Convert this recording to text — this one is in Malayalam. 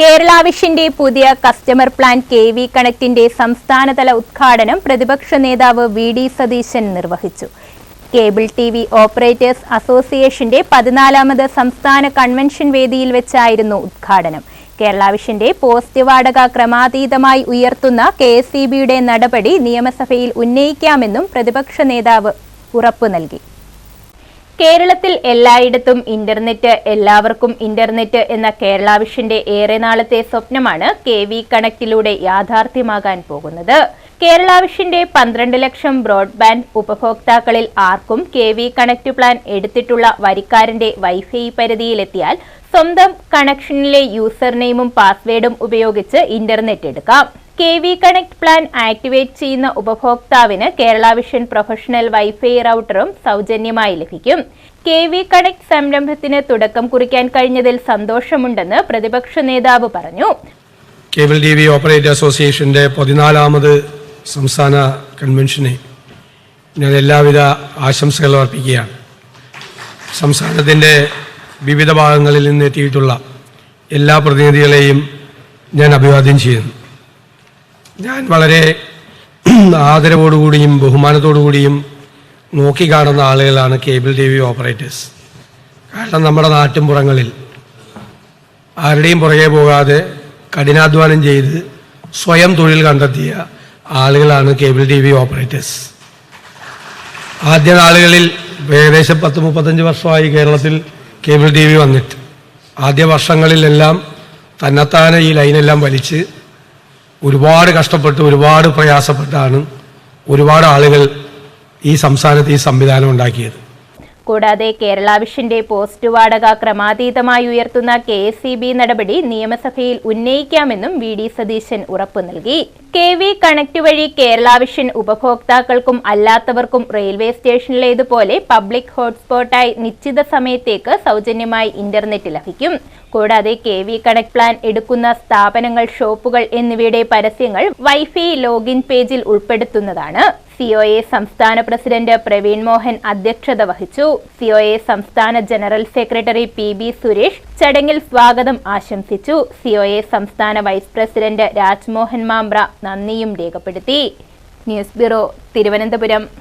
കേരള വിഷന്റെ പുതിയ കസ്റ്റമർ പ്ലാൻ കെ വി കണക്റ്റിന്റെ സംസ്ഥാനതല ഉദ്ഘാടനം പ്രതിപക്ഷ നേതാവ് വി ഡി സതീശൻ നിർവഹിച്ചു. കേബിൾ ടി വി ഓപ്പറേറ്റേഴ്സ് അസോസിയേഷന്റെ പതിനാലാമത് സംസ്ഥാന കൺവെൻഷൻ വേദിയിൽ വെച്ചായിരുന്നു ഉദ്ഘാടനം. കേരള വിഷന്റെ പോസ്റ്റ് വാടക ക്രമാതീതമായി ഉയർത്തുന്ന കെ എസ് നടപടി നിയമസഭയിൽ ഉന്നയിക്കാമെന്നും പ്രതിപക്ഷ നേതാവ് ഉറപ്പു നൽകി. കേരളത്തിൽ എല്ലായിടത്തും ഇന്റർനെറ്റ് എല്ലാവർക്കും ഇന്റർനെറ്റ് എന്ന കേരള വിഷന്റെ ഏറെ നാളത്തെ സ്വപ്നമാണ് കെ വി കണക്റ്റിലൂടെ യാഥാർത്ഥ്യമാകാൻ പോകുന്നത്. കേരള വിഷന്റെ പന്ത്രണ്ട് ലക്ഷം ബ്രോഡ്ബാൻഡ് ഉപഭോക്താക്കളിൽ ആർക്കും കെ വി കണക്ട് പ്ലാൻ എടുത്തിട്ടുള്ള വരിക്കാരന്റെ വൈഫൈ പരിധിയിലെത്തിയാൽ സ്വന്തം കണക്ഷനിലെ യൂസർ നെയിമും പാസ്വേഡും ഉപയോഗിച്ച് ഇന്റർനെറ്റ് എടുക്കാം. K V connect plan activate ചെയ്യുന്ന ഉപഭോക്താവിന് കേരള വിഷൻ പ്രൊഫഷണൽ വൈഫൈ റൗട്ടറും സൗജന്യമായി ലഭിക്കും. കെ വി കണക്ട് സംരംഭത്തിന് തുടക്കം കുറിക്കാൻ കഴിഞ്ഞതിൽ സന്തോഷമുണ്ടെന്ന് പ്രതിപക്ഷ നേതാവ് പറഞ്ഞു. കേബിൾ ടി വി ഓപ്പറേറ്റർ അസോസിയേഷന്റെ പതിനാലാമത് സംസ്ഥാന കൺവെൻഷന് ഞാൻ എല്ലാവിധ ആശംസകളും അർപ്പിക്കുകയാണ്. സംസ്ഥാനത്തിന്റെ വിവിധ ഭാഗങ്ങളിൽ നിന്ന് എത്തിയിട്ടുള്ള എല്ലാ പ്രതിനിധികളെയും ഞാൻ അഭിവാദ്യം ചെയ്യുന്നു. ഞാൻ വളരെ ആദരവോടുകൂടിയും ബഹുമാനത്തോടുകൂടിയും നോക്കിക്കാണുന്ന ആളുകളാണ് കേബിൾ ടി വി ഓപ്പറേറ്റേഴ്സ്. കാരണം നമ്മുടെ നാട്ടിൻപുറങ്ങളിൽ ആരുടെയും പുറകെ പോകാതെ കഠിനാധ്വാനം ചെയ്ത് സ്വയം തൊഴിൽ കണ്ടെത്തിയ ആളുകളാണ് കേബിൾ ടി വി ഓപ്പറേറ്റേഴ്സ്. ആദ്യ നാളുകളിൽ ഏകദേശം പത്ത് മുപ്പത്തഞ്ച് വർഷമായി കേരളത്തിൽ കേബിൾ ടി വി വന്നിട്ട്. ആദ്യ വർഷങ്ങളിലെല്ലാം തന്നെത്താനെ ഈ ലൈനെല്ലാം വലിച്ച് ഒരുപാട് കഷ്ടപ്പെട്ട് ഒരുപാട് പ്രയാസപ്പെട്ടാണ് ഒരുപാട് ആളുകൾ ഈ സംസ്ഥാനത്ത് ഈ സംവിധാനം ഉണ്ടാക്കിയത്. കൂടാതെ കേരള വിഷന്റെ പോസ്റ്റ് വാടക ക്രമാതീതമായി ഉയർത്തുന്ന കെ എസ് നടപടി നിയമസഭയിൽ ഉന്നയിക്കാമെന്നും വി ഡി സതീശൻ ഉറപ്പു നൽകി. കെ വി കണക്ട് വഴി കേരള വിഷൻ ഉപഭോക്താക്കൾക്കും അല്ലാത്തവർക്കും റെയിൽവേ സ്റ്റേഷനിലേതുപോലെ പബ്ലിക് ഹോട്ട്സ്പോട്ടായി നിശ്ചിത സമയത്തേക്ക് സൗജന്യമായി ഇന്റർനെറ്റ് ലഭിക്കും. കൂടാതെ കെ വി കണക്ട് പ്ലാൻ എടുക്കുന്ന സ്ഥാപനങ്ങൾ ഷോപ്പുകൾ എന്നിവയുടെ പരസ്യങ്ങൾ വൈഫൈ ലോഗിൻ പേജിൽ ഉൾപ്പെടുത്തുന്നതാണ്. സിഒഎ സംസ്ഥാന പ്രസിഡന്റ് പ്രവീൺ മോഹൻ അധ്യക്ഷത വഹിച്ചു. സിഒഎ സംസ്ഥാന general secretary P B Suresh ചടങ്ങിൽ സ്വാഗതം ആശംസിച്ചു. സിഒഎ സംസ്ഥാന വൈസ് പ്രസിഡന്റ് രാജ്മോഹൻ മാംബ്ര നന്ദിയും രേഖപ്പെടുത്തി. News bureau Thiruvananthapuram.